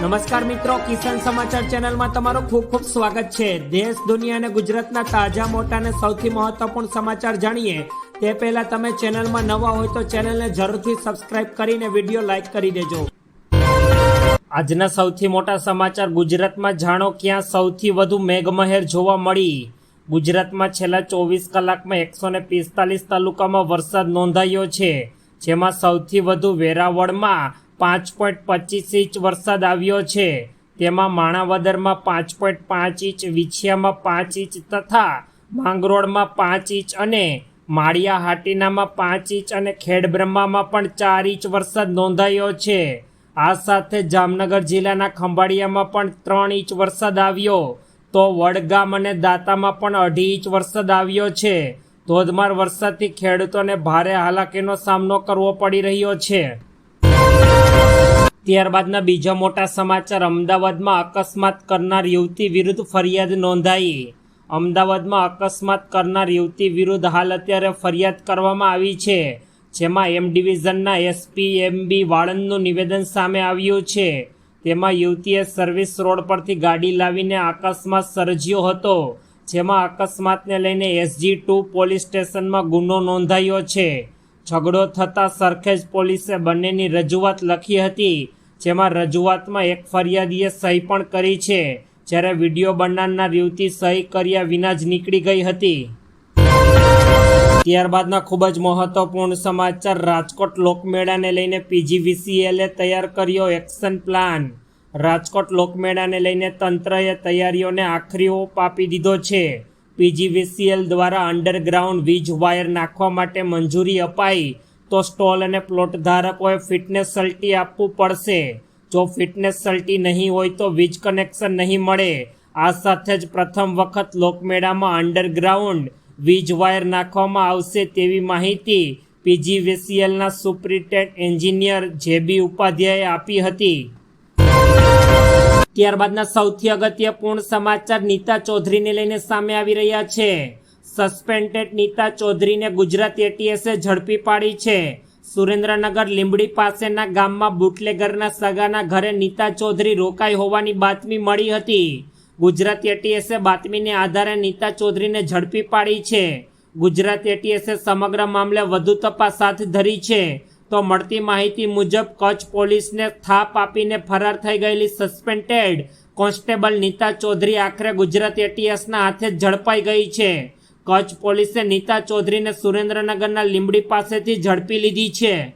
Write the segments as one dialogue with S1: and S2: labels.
S1: નમસ્કાર મિત્રો, કિસાન સમાચાર ચેનલમાં તમારું ખૂબ ખૂબ સ્વાગત છે. દેશ, દુનિયા અને ગુજરાતના તાજા, મોટા અને સૌથી મહત્વપૂર્ણ સમાચાર જાણીએ. તે પહેલા તમે ચેનલમાં નવા હોય તો ચેનલને જરૂરથી સબસ્ક્રાઇબ કરીને વીડિયો લાઇક કરી દેજો. આજના સૌથી મોટા સમાચાર, ગુજરાતમાં જાણો ક્યાં સૌથી વધુ મેઘમહેર જોવા મળી? ગુજરાતમાં છેલ્લા ચોવીસ કલાકમાં એકસો ને પિસ્તાલીસ તાલુકામાં વરસાદ નોંધાયો છે. જેમાં સૌથી વધુ વેરાવળમાં પાંચ પોઈન્ટ પચીસ ઇંચ વરસાદ આવ્યો છે. તેમાં માણાવદરમાં પાંચ પોઈન્ટ પાંચ ઇંચ, વિછિયામાં પાંચ ઇંચ તથા માંગરોળમાં પાંચ ઇંચ અને માળિયા હાટીનામાં પાંચ ઇંચ અને ખેડબ્રહ્મામાં પણ ચાર ઇંચ વરસાદ નોંધાયો છે. આ સાથે જામનગર જિલ્લાના ખંભાળિયામાં પણ ત્રણ ઇંચ વરસાદ આવ્યો. તો વડગામ અને દાતામાં પણ અઢી ઇંચ વરસાદ આવ્યો છે. ધોધમાર વરસાદથી ખેડૂતોને ભારે હાલાકીનો સામનો કરવો પડી રહ્યો છે. ત્યારબાદના બીજા મોટા સમાચાર. અમદાવાદમાં અકસ્માત કરનાર યુવતી વિરુદ્ધ ફરિયાદ નોંધાઈ. અમદાવાદમાં અકસ્માત કરનાર યુવતી વિરુદ્ધ હાલ અત્યારે ફરિયાદ કરવામાં આવી છે, જેમાં એમ ડિવિઝનના એસપી એમ બી વાળંદનું નિવેદન સામે આવ્યું છે. તેમાં યુવતીએ સર્વિસ રોડ પરથી ગાડી લાવીને અકસ્માત સર્જ્યો હતો, જેમાં અકસ્માતને લઈને એસજી ટુ પોલીસ સ્ટેશનમાં ગુનો નોંધાયો છે. ઝઘડો થતાં સરખેજ પોલીસે બંનેની રજૂઆત લખી હતી. જેમાં રજૂઆતમાં એક ફરિયાદીએ સહી પણ કરી છે, જ્યારે વીડિયો બનાવનાર યુવતી સહી કર્યા વિના જ નીકળી ગઈ હતી. ત્યારબાદના ખૂબ જ મહત્વપૂર્ણ સમાચાર, રાજકોટ લોકમેળાને લઈને પીજીવીસીએલે તૈયાર કર્યો એક્શન પ્લાન. રાજકોટ લોકમેળાને લઈને તંત્રએ તૈયારીઓને આખરી ઓપ આપી દીધો છે. પીજીવીસીએલ દ્વારા અંડરગ્રાઉન્ડ વીજ વાયર નાખવા માટે મંજૂરી અપાઈ. તો સ્ટોલ અને પ્લોટ ધારકોએ ફિટનેસ સલ્ટી આપવું પડશે. જો ફિટનેસ સલ્ટી નહીં હોય તો વીજ કનેક્શન નહીં મળે. આ સાથે જ પ્રથમ વખત લોકમેળામાં અંડરગ્રાઉન્ડ વીજ વાયર નાખવામાં આવશે તેવી માહિતી પીજીવીસીએલના સુપ્રિન્ટેન્ટ એન્જિનિયર જેબી ઉપાધ્યાયે આપી હતી. ત્યારબાદના સૌથી અગત્યપૂર્ણ સમાચાર નીતા ચૌધરીને લઈને સામે આવી રહ્યા છે. સસ્પેન્ડેડ નીતા ચૌધરીને ગુજરાત એટીએસે ઝડપી પાડી છે. સુરેન્દ્રનગર લીંબડી પાસેના ગામમાં બુટલેગરના સગાના ઘરે નીતા ચૌધરી રોકાઈ હોવાની બાતમી મળી હતી. ગુજરાત એટીએસે બાતમીને આધારે નીતા ચૌધરીને ઝડપી પાડી છે. ગુજરાત એટીએસે સમગ્ર મામલે વધુ તપાસ હાથ ધરી છે. તો મળતી માહિતી મુજબ કચ્છ પોલીસને થાપ આપીને ફરાર થઈ ગયેલી સસ્પેન્ડેડ કોન્સ્ટેબલ નીતા ચૌધરી આખરે ગુજરાત એટીએસના હાથે ઝડપાઈ ગઈ છે. કચ્છ પોલીસે નીતા ચૌધરીને સુરેન્દ્રનગરના લીંબડી પાસેથી ઝડપી લીધી છે.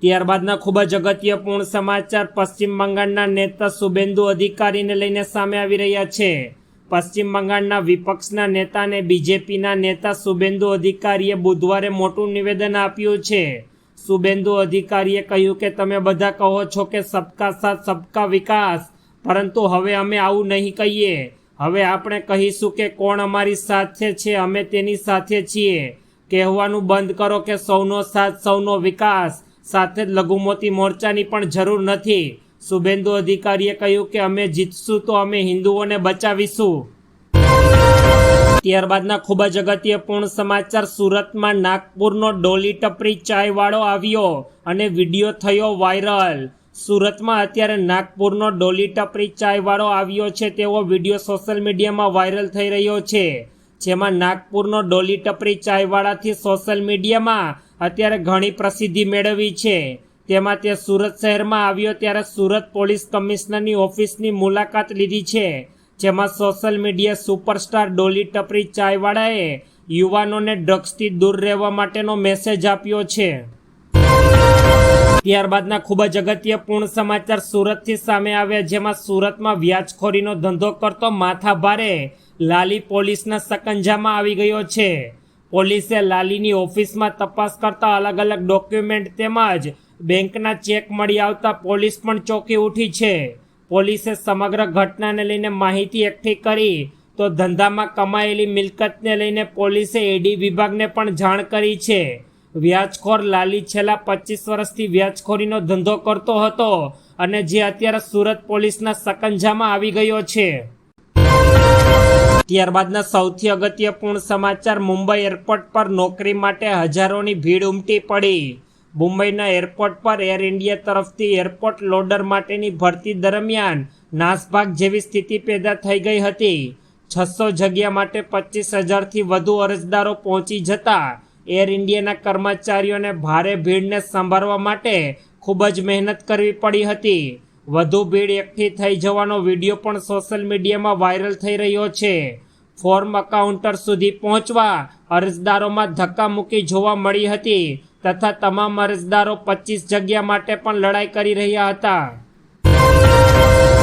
S1: ત્યારબાદના ખૂબ જ અગત્યપૂર્ણ સમાચાર પશ્ચિમ બંગાળના નેતા શુભેન્દુ અધિકારીને લઈને સામે આવી રહ્યા છે. પશ્ચિમ બંગાળના વિપક્ષના નેતા અને બીજેપીના નેતા શુભેન્દુ અધિકારીએ બુધવારે મોટું નિવેદન આપ્યું છે. શુભેન્દુ અધિકારીએ કહ્યું કે, તમે બધા કહો છો કે, સબકા સાથ, સબકા વિકાસ, પરંતુ હવે અમે આવું નહીં કહીએ. હવે આપણે કહીશું કે કોણ અમારી સાથે છે? અમે તેની સાથે છીએ. કહેવાનું બંધ કરો કે સૌનો સાથ, સૌનો વિકાસ, સાથે જ લઘુમતી મોરચાની પણ જરૂર નથી. શુભેન્દુ અધિકારીએ કહ્યું કે અમે જીતશું તો અમે હિન્દુઓને બચાવીશું. ત્યારબાદના ખૂબ જ અગત્યપૂર્ણ સમાચાર. સુરતમાં નાગપુરનો ડોલી ટપરી ચાયવાળો આવ્યો અને વીડિયો થયો વાયરલ. સુરતમાં અત્યારે નાગપુરનો ડોલી ટપરી ચાયવાળો આવ્યો છે. તેવો વીડિયો સોશિયલ મીડિયામાં વાયરલ થઈ રહ્યો છે. જેમાં નાગપુરનો ડોલી ટપરી ચાયવાળાથી સોશિયલ મીડિયામાં અત્યારે ઘણી પ્રસિદ્ધિ મેળવી છે. તેમાં તે સુરત શહેરમાં આવ્યો ત્યારે સુરત પોલીસ કમિશનરની ઓફિસની મુલાકાત લીધી છે. જેમાં social media superstar Dolly Tapri ચાયવાળાએ યુવાનોને ડ્રગ્સથી દૂર રહેવા માટેનો મેસેજ આપ્યો છે. ત્યારબાદના ખૂબ જ અગત્યપૂર્ણ સમાચાર સુરતથી સામે આવ્યા, જેમાં સુરતમાં વ્યાજખોરીનો ધંધો કરતો માથાભારે લાલી પોલીસના સકંજામાં આવી ગયો છે. પોલીસે લાલીની ઓફિસમાં તપાસ કરતા અલગ અલગ ડોક્યુમેન્ટ તેમજ બેંકના ચેક મળી આવતા પોલીસ પણ ચોંકી ઉઠી છે. પોલીસે સમગ્ર ઘટનાને લઈને માહિતી એકઠી કરી તો ધંધામાં કમાયેલી મિલકતને લઈને પોલીસે એડી વિભાગને પણ જાણ કરી છે. વ્યાજખોર લાલી છેલ્લા પચીસ વર્ષથી વ્યાજખોરીનો ધંધો કરતો હતો અને જે અત્યારે સુરત પોલીસના સકંજામાં આવી ગયો છે. ત્યારબાદના સૌથી અગત્યપૂર્ણ સમાચાર, મુંબઈ એરપોર્ટ પર નોકરી માટે હજારોની ભીડ ઉમટી પડી. મુંબઈના એરપોર્ટ પર એર ઇન્ડિયા તરફથી એરપોર્ટ લોડર માટેની ભરતી દરમિયાન નાસભાગ જેવી સ્થિતિ પેદા થઈ ગઈ હતી. છસો જગ્યા માટે પચીસ હજારથી વધુ અરજદારો પહોંચી જતા એર ઇન્ડિયાના કર્મચારીઓને ભારે ભીડને સંભાળવા માટે ખૂબ જ મહેનત કરવી પડી હતી. વધુ ભીડ એકઠી થઈ જવાનો વીડિયો પણ સોશિયલ મીડિયામાં વાયરલ થઈ રહ્યો છે. ફોર્મ અકાઉન્ટર સુધી પહોંચવા અરજદારોમાં ધક્કામુક્કી જોવા મળી હતી તથા તમામ અરજદારો પચીસ જગ્યા માટે પણ લડાઈ કરી રહ્યા હતા.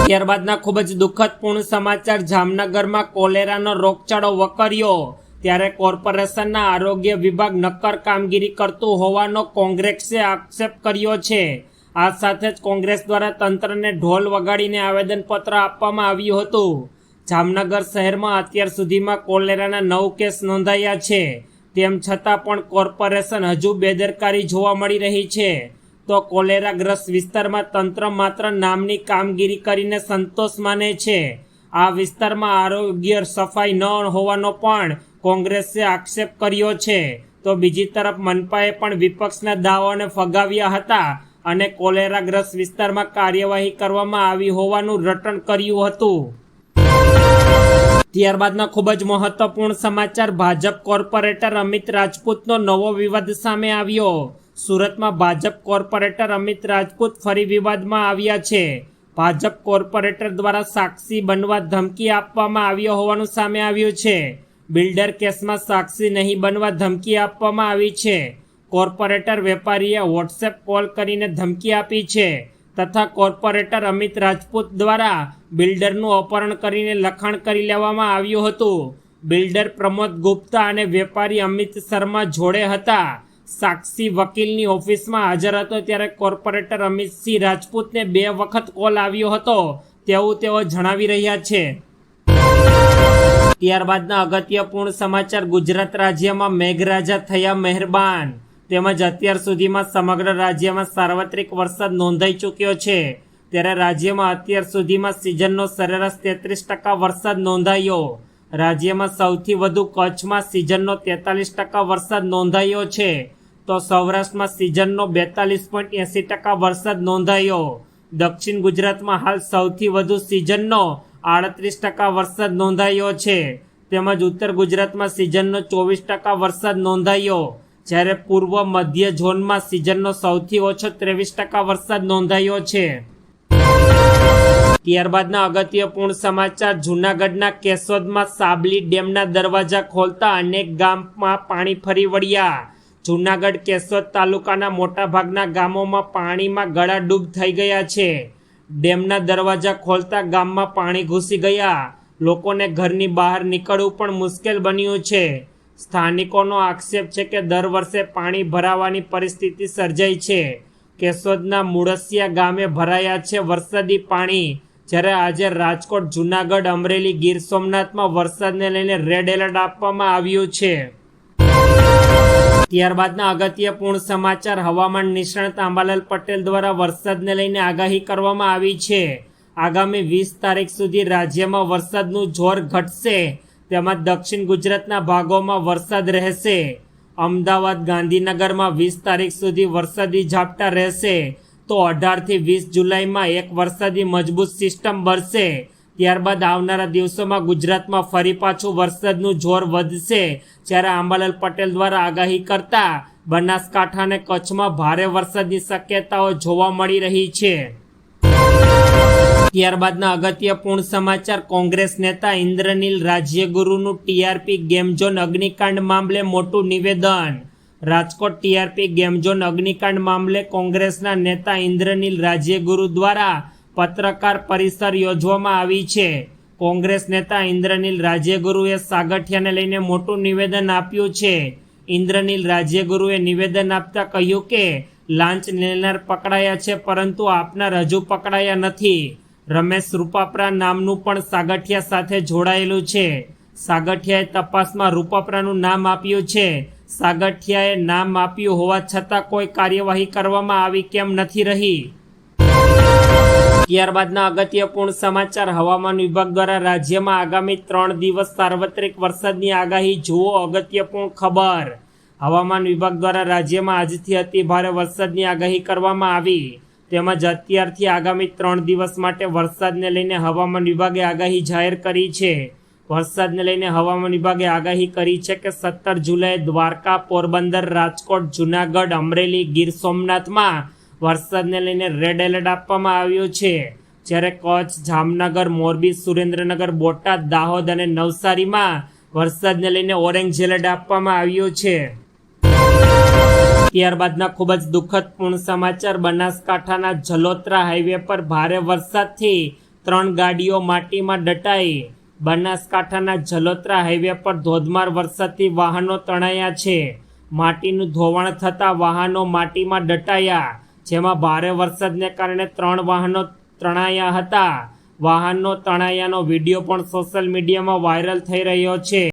S1: ત્યારબાદના ખૂબ જ દુઃખદપૂર્ણ સમાચાર જામનગરમાં કોલેરાનો રોગચાળો વકર્યો. ત્યારે કોર્પોરેશનના આરોગ્ય વિભાગ નક્કર કામગીરી કરતું હોવાનો કોંગ્રેસે આક્ષેપ કર્યો છે. આ સાથે જ કોંગ્રેસ દ્વારા તંત્રને ઢોલ વગાડીને આવેદનપત્ર આપવામાં આવ્યું હતું. જામનગર શહેરમાં અત્યાર સુધીમાં કોલેરાના નવ કેસ નોંધાયા છે. તેમ છતાં પણ કોર્પોરેશન હજુ બેદરકારી જોવા મળી રહી છે. તો કોલેરાગ્રસ્ત વિસ્તારમાં તંત્ર માત્ર નામની કામગીરી કરીને સંતોષ માને છે. આ વિસ્તારમાં આરોગ્ય સફાઈ ન હોવાનો પણ કોંગ્રેસે આક્ષેપ કર્યો છે. તો બીજી તરફ મનપાએ પણ વિપક્ષના દાવાઓને ફગાવ્યા હતા અને કોલેરાગ્રસ્ત વિસ્તારમાં કાર્યવાહી કરવામાં આવી હોવાનું રટણ કર્યું હતું. ત્યારબાદના ખૂબ જ મહત્વપૂર્ણ સમાચાર, ભાજપ કોર્પોરેટર અમિત રાજપૂતનો નવો વિવાદ સામે આવ્યો. સુરતમાં ભાજપ કોર્પોરેટર અમિત રાજપૂત ફરી વિવાદમાં આવ્યા છે. ભાજપ કોર્પોરેટર દ્વારા સાક્ષી બનવા ધમકી આપવામાં આવ્યો હોવાનું સામે આવ્યું છે. બિલ્ડર કેસમાં સાક્ષી નહીં બનવા ધમકી આપવામાં આવી છે. કોર્પોરેટર વેપારીએ વોટ્સએપ કોલ કરીને ધમકી આપી છે તથા કોર્પોરેટર અમિત રાજપૂત દ્વારા બિલ્ડરનું અપહરણ કરીને લખાણ કરી લેવામાં આવ્યું હતું. બિલ્ડર પ્રમોદ ગુપ્તા અને વેપારી અમિત શર્મા જોડે હતા. સાક્ષી વકીલની ઓફિસમાં હાજર હતો ત્યારે કોર્પોરેટર અમિતસિંહ રાજપૂતને બે વખત કોલ આવ્યો હતો. તેવું તેઓ જણાવી રહ્યા છે. ત્યારબાદના અગત્યપૂર્ણ સમાચાર ગુજરાત રાજ્યમાં મેઘરાજા થયા મહેરબાન. તેમજ અત્યાર સુધીમાં સમગ્ર રાજ્યમાં સાર્વત્રિક વરસાદ નોંધાઈ ચૂક્યો છે. ત્યારે રાજ્યમાં અત્યાર સુધીમાં સિઝનનો સરેરાશ તેત્રીસ ટકા વરસાદ નોંધાયો. રાજ્યમાં સૌથી વધુ કચ્છમાં સિઝનનો તેતાલીસ ટકા વરસાદ નોંધાયો છે. તો સૌરાષ્ટ્રમાં સિઝનનો બેતાલીસ પોઈન્ટ એંસી ટકા વરસાદ નોંધાયો. દક્ષિણ ગુજરાતમાં હાલ સૌથી વધુ સિઝનનો આડત્રીસ ટકા વરસાદ નોંધાયો છે. તેમજ ઉત્તર ગુજરાતમાં સિઝનનો ચોવીસ ટકા વરસાદ નોંધાયો. જ્યારે પૂર્વ મધ્ય ઝોનમાં સિઝનનો સૌથી ઓછો ત્રેવીસ ટકા વરસાદ નોંધાયો છે. ત્યારબાદના અગત્યપૂર્ણ સમાચાર, જૂનાગઢના કેશોદમાં સાબલી ડેમના દરવાજા ખોલતા અનેક ગામમાં પાણી ફરી વળ્યા. જૂનાગઢ કેશોદ તાલુકાના મોટાભાગના ગામોમાં પાણીમાં ગળાડૂબ થઈ ગયા છે. ડેમના દરવાજા ખોલતા ગામમાં પાણી ઘૂસી ગયા. લોકોને ઘરની બહાર નીકળવું પણ મુશ્કેલ બન્યું છે. સ્થાનિકોનો આક્ષેપ છે કે દર વર્ષે પાણી ભરાવાની પરિસ્થિતિ સર્જાઈ છે. કેશોદના મુળસિયા ગામે ભરાયા છે વરસાદી પાણી. જ્યારે આજે રાજકોટ, જુનાગઢ, અમરેલી, ગીર સોમનાથમાં વરસાદને લઈને રેડ એલર્ટ આપવામાં આવ્યું છે. ત્યારબાદના અગત્યપૂર્ણ સમાચાર હવામાન નિષ્ણાત આંબાલાલ પટેલ દ્વારા વરસાદને લઈને આગાહી કરવામાં આવી છે. આગામી વીસ તારીખ સુધી રાજ્યમાં વરસાદનું જોર ઘટશે, તેમાં દક્ષિણ ગુજરાતના ભાગોમાં વરસાદ રહેશે. અમદાવાદ, ગાંધીનગરમાં વીસ તારીખ સુધી વરસાદી ઝાપટા રહેશે, તો અઢારથી વીસ જુલાઈમાં એક વરસાદી મજબૂત સિસ્ટમ બરશે ત્યારબાદ આવનારા દિવસોમાં ગુજરાતમાં ફરી પાછું વરસાદનું જોર વધશે. જ્યારે આંબાલાલ પટેલ દ્વારા આગાહી કરતા બનાસકાંઠા અને કચ્છમાં ભારે વરસાદની શક્યતાઓ જોવા મળી રહી છે. ત્યારબાદના અગત્યપૂર્ણ સમાચાર, કોંગ્રેસ નેતા ઇન્દ્રનીલ રાજ્યગુરુનું ટીઆરપી ગેમઝોન અગ્નિકાંડ મામલે મોટું નિવેદન. રાજકોટ ટીઆરપી ગેમઝોન અગ્નિકાંડ મામલે કોંગ્રેસના નેતા ઇન્દ્રનીલ રાજ્યગુરુ દ્વારા પત્રકાર પરિસર યોજવામાં આવી છે. કોંગ્રેસ નેતા ઇન્દ્રનીલ રાજ્યગુરુએ સાગઠિયાને લઈને મોટું નિવેદન આપ્યું છે. ઇન્દ્રનીલ રાજ્યગુરુએ નિવેદન આપતા કહ્યું કે, લાંચ લેનાર પકડાયા છે, પરંતુ આપનાર હજુ પકડાયા નથી. રમેશ રૂપાપરા નામનું પણ સાગઠિયા સાથે જોડાયેલું છે. સાગઠિયાએ તપાસમાં રૂપાપરાનું નામ આપ્યું છે. સાગઠિયાએ નામ આપ્યું હોવા છતાં કોઈ કાર્યવાહી કરવામાં આવી કેમ નથી રહી? ત્યારબાદના અગત્યપૂર્ણ સમાચાર હવામાન વિભાગ દ્વારા રાજ્યમાં આગામી ત્રણ દિવસ સાર્વત્રિક વરસાદની આગાહી. જુઓ અગત્યપૂર્ણ ખબર. હવામાન વિભાગ દ્વારા રાજ્યમાં આજથી અતિ ભારે વરસાદની આગાહી કરવામાં આવી. તેમજ અત્યારથી આગામી ત્રણ દિવસ માટે વરસાદને લઈને હવામાન વિભાગે આગાહી જાહેર કરી છે. વરસાદને લઈને હવામાન વિભાગે આગાહી કરી છે કે સત્તર જુલાઈ દ્વારકા, પોરબંદર, રાજકોટ, જુનાગઢ, અમરેલી, ગીર સોમનાથમાં વરસાદને લઈને રેડ એલર્ટ આપવામાં આવ્યો છે. જ્યારે કચ્છ, જામનગર, મોરબી, સુરેન્દ્રનગર, બોટાદ, દાહોદ અને નવસારીમાં વરસાદને લઈને ઓરેન્જ એલર્ટ આપવામાં આવ્યો છે. ત્યારબાદના ખૂબ જ દુઃખદપૂર્ણ સમાચાર, બનાસકાંઠાના જલોત્રા હાઈવે પર ભારે વરસાદથી ત્રણ ગાડીઓ માટીમાં દટાઈ બનાસકાંઠાના જલોત્રા હાઈવે પર ધોધમાર વરસાદથી વાહનો તણાયા છે. માટીનું ધોવાણ થતાં વાહનો માટીમાં દટાયા જેમાં ભારે વરસાદને કારણે ત્રણ વાહનો તણાયા હતા. વાહનો તણાયાનો વીડિયો પણ સોશિયલ મીડિયામાં વાયરલ થઈ રહ્યો છે.